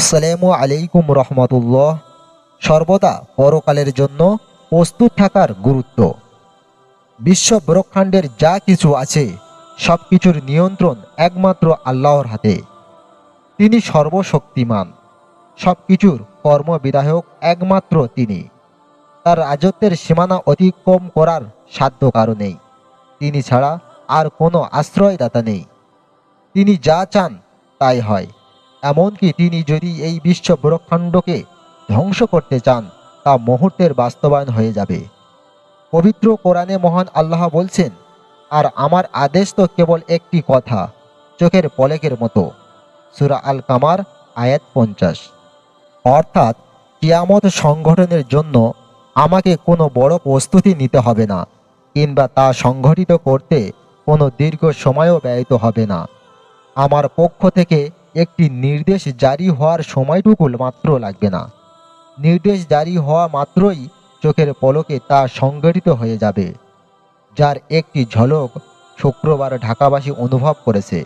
আসসালামু আলাইকুম রহমতুল্লাহ। সর্বদা পরকালের জন্য প্রস্তুত থাকার গুরুত্ব। বিশ্ব ব্রহ্মাণ্ডের যা কিছু আছে সব কিছুর নিয়ন্ত্রণ একমাত্র আল্লাহর হাতে। তিনি সর্বশক্তিমান। সব কিছুর কর্মবিধায়ক একমাত্র তিনি। তার রাজত্বের সীমানা অতিক্রম করার সাধ্য কারও নেই। তিনি ছাড়া আর কোনো আশ্রয়দাতা নেই। তিনি যা চান, তাই হয়। এমনকি তিনি যদি এই বিশ্ব ব্রহ্মাণ্ডকে ধ্বংস করতে চান, তা মুহূর্তের বাস্তবায়ন হয়ে যাবে। পবিত্র কোরআনে মহান আল্লাহ বলছেন, আর আমার আদেশ তো কেবল একটি কথা, চোখের পলেকের মতো। সুরা আল কামার আয়াত পঞ্চাশ। অর্থাৎ কিয়ামত সংগঠনের জন্য আমাকে কোনো বড় প্রস্তুতি নিতে হবে না, কিংবা তা সংগঠিত করতে কোনো দীর্ঘ সময়ও ব্যয়িত হবে না। আমার পক্ষ থেকে একটি নির্দেশ জারি হওয়ার সময়টুকু মাত্র লাগবে না। নির্দেশ জারি হওয়া মাত্রই চোখের পলকে তা সংগঠিত হয়ে যাবে, যার একটি ঝলক শুক্রবার ঢাকাবাসী অনুভব করেছে।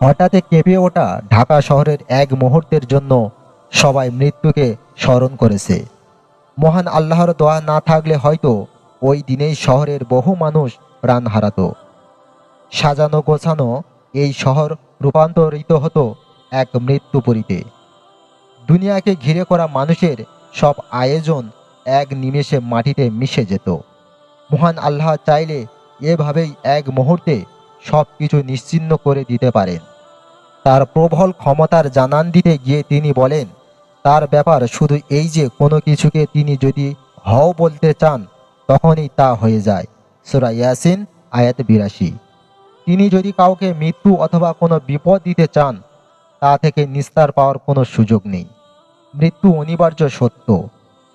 হঠাৎ কেঁপে ওঠা ঢাকা শহরের এক মুহূর্তের জন্য সবাই মৃত্যুকে স্মরণ করেছে। মহান আল্লাহর দোয়া না থাকলে হয়তো ওই দিনেই শহরের বহু মানুষ প্রাণ হারাতো। সাজানো গোছানো এই শহর রূপান্তরিত হতো এক মৃত্যুপুরীতে। দুনিয়াকে ঘিরে করা মানুষের সব আয়োজন এক নিমেষে মাটিতে মিশে যেত। মহান আল্লাহ চাইলে এভাবেই এক মুহূর্তে সব কিছু নিশ্চিন্ন করে দিতে পারেন। তার প্রবল ক্ষমতার জানান দিতে গিয়ে তিনি বলেন, তার ব্যাপার শুধু এই যে কোনো কিছুকে তিনি যদি হও বলতে চান, তখনই তা হয়ে যায়। সুরা ইয়াসিন, আয়াত বিরাশি। তিনি যদি কাউকে মৃত্যু অথবা কোনো বিপদ দিতে চান, তা থেকে নিস্তার পাওয়ার কোনো সুযোগ নেই। মৃত্যু অনিবার্য সত্য।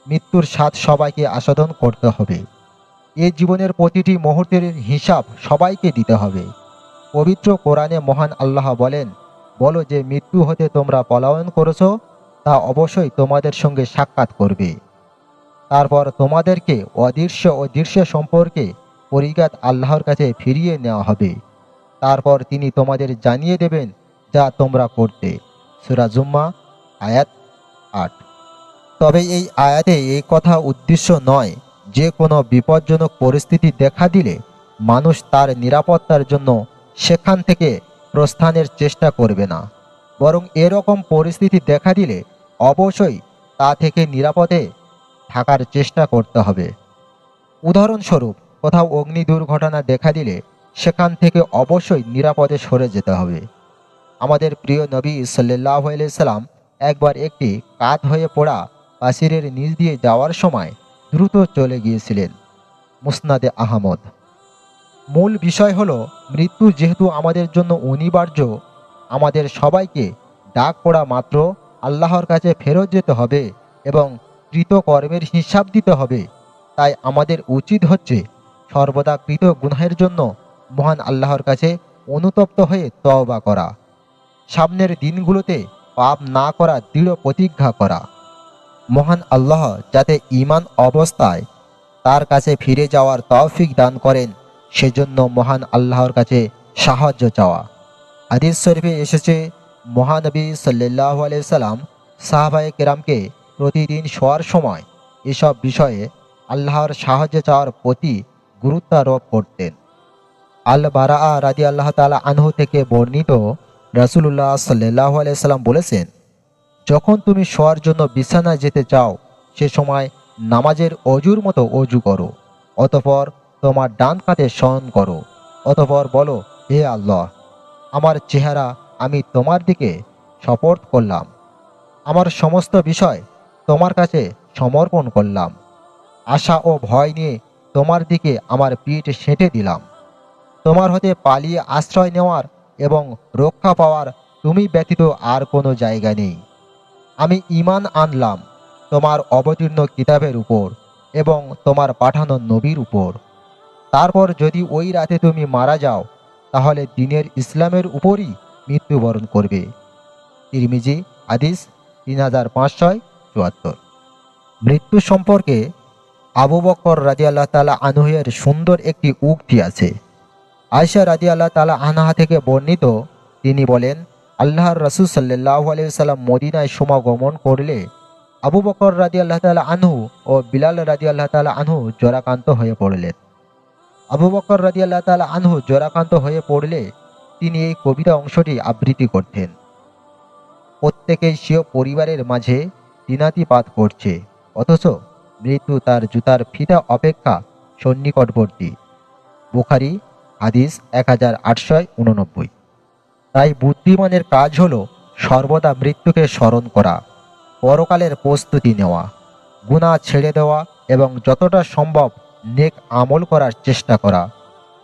মৃত্যুর স্বাদ সবাইকে আস্বাদন করতে হবে। এ জীবনের প্রতিটি মুহূর্তের হিসাব সবাইকে দিতে হবে। পবিত্র কোরআনে মহান আল্লাহ বলেন, বলো যে মৃত্যু হতে তোমরা পলায়ন করেছ, তা অবশ্যই তোমাদের সঙ্গে সাক্ষাৎ করবে। তারপর তোমাদেরকে অদৃশ্য ও দৃশ্য সম্পর্কে পরিজ্ঞাত আল্লাহর কাছে ফিরিয়ে নেওয়া হবে। তারপর তিনি তোমাদের জানিয়ে দেবেন যা তোমরা করতে। সুরা জুম্মা, আয়াত আট। তবে এই আয়াতে এই কথা উদ্দেশ্য নয়, যে কোনো বিপজ্জনক পরিস্থিতি দেখা দিলে মানুষ তার নিরাপত্তার জন্য সেখান থেকে প্রস্থানের চেষ্টা করবে না। বরং এরকম পরিস্থিতি দেখা দিলে অবশ্যই তা থেকে নিরাপদে থাকার চেষ্টা করতে হবে। উদাহরণস্বরূপ, কোথাও অগ্নি দুর্ঘটনা দেখা দিলে সেখান থেকে অবশ্যই নিরাপদে সরে যেতে হবে। আমাদের প্রিয় নবী সাল্লাহ সাল্লাম একবার একটি কাত হয়ে পড়া পাশিরের নিচ দিয়ে যাওয়ার সময় দ্রুত চলে গিয়েছিলেন মুসনাদে আহমদ। মূল বিষয় হলো, মৃত্যু যেহেতু আমাদের জন্য অনিবার্য, আমাদের সবাইকে ডাক পড়া মাত্র আল্লাহর কাছে ফেরত যেতে হবে এবং কৃতকর্মের হিসাব দিতে হবে। তাই আমাদের উচিত হচ্ছে সর্বদা কৃত গুনাহের জন্য মহান আল্লাহর কাছে অনুতপ্ত হয়ে তওবা করা। সামনের দিনগুলোতে পাপ না করা, দৃঢ় প্রতিজ্ঞা করা। মহান আল্লাহ যাতে ইমান অবস্থায় তার কাছে ফিরে যাওয়ার তৌফিক দান করেন, সেজন্য মহান আল্লাহর কাছে সাহায্য চাওয়া। হাদিস শরীফে এসেছে, মহানবী সাল্লাহ সাল্লাম সাহাবায়ে কেরামকে প্রতিদিন শোয়ার সময় এসব বিষয়ে আল্লাহর সাহায্য চাওয়ার প্রতি গুরুত্ব আরোপ করতেন। আল বারা রাদি আল্লাহ তালা আনহু থেকে বর্ণিত রাসুলুল্লাহ সাল্লাহ সাল্লাম বলেছেন, যখন তুমি শোয়ার জন্য বিছানায় যেতে চাও, সে সময় নামাজের অজুর মতো অজু করো, অতপর তোমার ডান কাতে শয়ন করো, অতপর বলো, হে আল্লাহ, আমার চেহারা আমি তোমার দিকে সপর্দ করলাম, আমার সমস্ত বিষয় তোমার কাছে সমর্পণ করলাম, আশা ও ভয় নিয়ে তোমার দিকে আমার পিঠ সেঁটে দিলাম। তোমার হতে পালিয়ে আশ্রয় নেওয়ার এবং রক্ষা পাওয়ার তুমি ব্যতীত আর কোনো জায়গা নেই। আমি ইমান আনলাম তোমার অবতীর্ণ কিতাবের উপর এবং তোমার পাঠানো নবীর উপর। তারপর যদি ওই রাতে তুমি মারা যাও, তাহলে দিনের ইসলামের উপরই মৃত্যুবরণ করবে। তিরমিজি আদিস তিন হাজার পাঁচশয় চুয়াত্তর। মৃত্যু সম্পর্কে আবু বকর রাজি আল্লাহ তালা আনহের সুন্দর একটি উক্তি আছে। আয়সা রাজি আল্লাহ তালা আনহা থেকে বর্ণিত, তিনি বলেন, আল্লাহর রসুল সাল্লাহ আলিয়াল্লাম মদিনায় সমাগমন করলে আবু বকর রাজি আল্লাহ তালা আনহু ও বিলাল রাজি আল্লাহ তালা আনহু জরাকান্ত হয়ে পড়লেন। আবু বকর রাজি আল্লাহ তালা আনহু জরাকান্ত হয়ে পড়লে তিনি এই কবিতা অংশটি আবৃত্তি করতেন। প্রত্যেকেই স্বীয় পরিবারের মাঝে দিনাতিপাত করছে, অথচ মৃত্যু তার জুতার ফিতা অপেক্ষা সন্নিকটবর্তী। বুখারি হাদিস এক হাজার উননব্বই। তাই বুদ্ধিমানের কাজ হল সর্বদা মৃত্যুকে স্মরণ করা, পরকালের প্রস্তুতি নেওয়া গুণা ছেড়ে দেওয়া এবং যতটা সম্ভব নেক আমল করার চেষ্টা করা।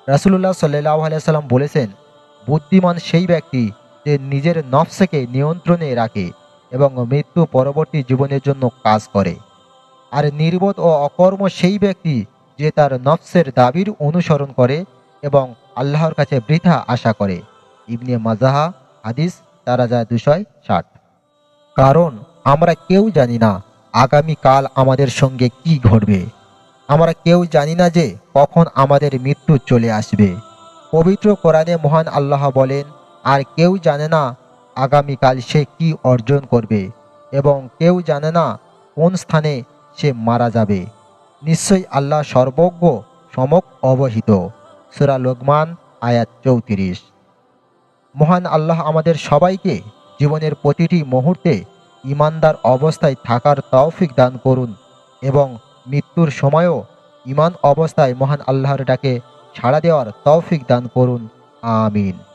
রাসুলুল্লাহ সাল্লাহ আলিয়াল্লাম বলেছেন, বুদ্ধিমান সেই ব্যক্তি যে নিজের নফসকে নিয়ন্ত্রণে রাখে এবং মৃত্যু পরবর্তী জীবনের জন্য কাজ করে। আর নির্বোধ ও অকর্ম সেই ব্যক্তি যে তার নফসের দাবির অনুসরণ করে এবং আল্লাহর কাছে বৃথা আশা করে। ইবনে মাজাহা, হাদিস চার হাজার দুশয় ষাট। কারণ, আমরা কেউ জানি না আগামীকাল আমাদের সঙ্গে কি ঘটবে। আমরা কেউ জানি না যে কখন আমাদের মৃত্যু চলে আসবে। পবিত্র কোরআনে মহান আল্লাহ বলেন, আর কেউ জানে না আগামীকাল সে কি অর্জন করবে এবং কেউ জানে না কোন স্থানে সে মারা যাবে। নিশ্চয়ই আল্লাহ সর্বজ্ঞ, সমক, অবহিত। সুরা লোকমান, আয়াত চৌত্রিশ। মহান আল্লাহ আমাদের সবাইকে জীবনের প্রতিটি মুহূর্তে ইমানদার অবস্থায় থাকার তৌফিক দান করুন এবং মৃত্যুর সময়ও ইমান অবস্থায় মহান আল্লাহর ডাকে সাড়া দেওয়ার তৌফিক দান করুন। আমিন।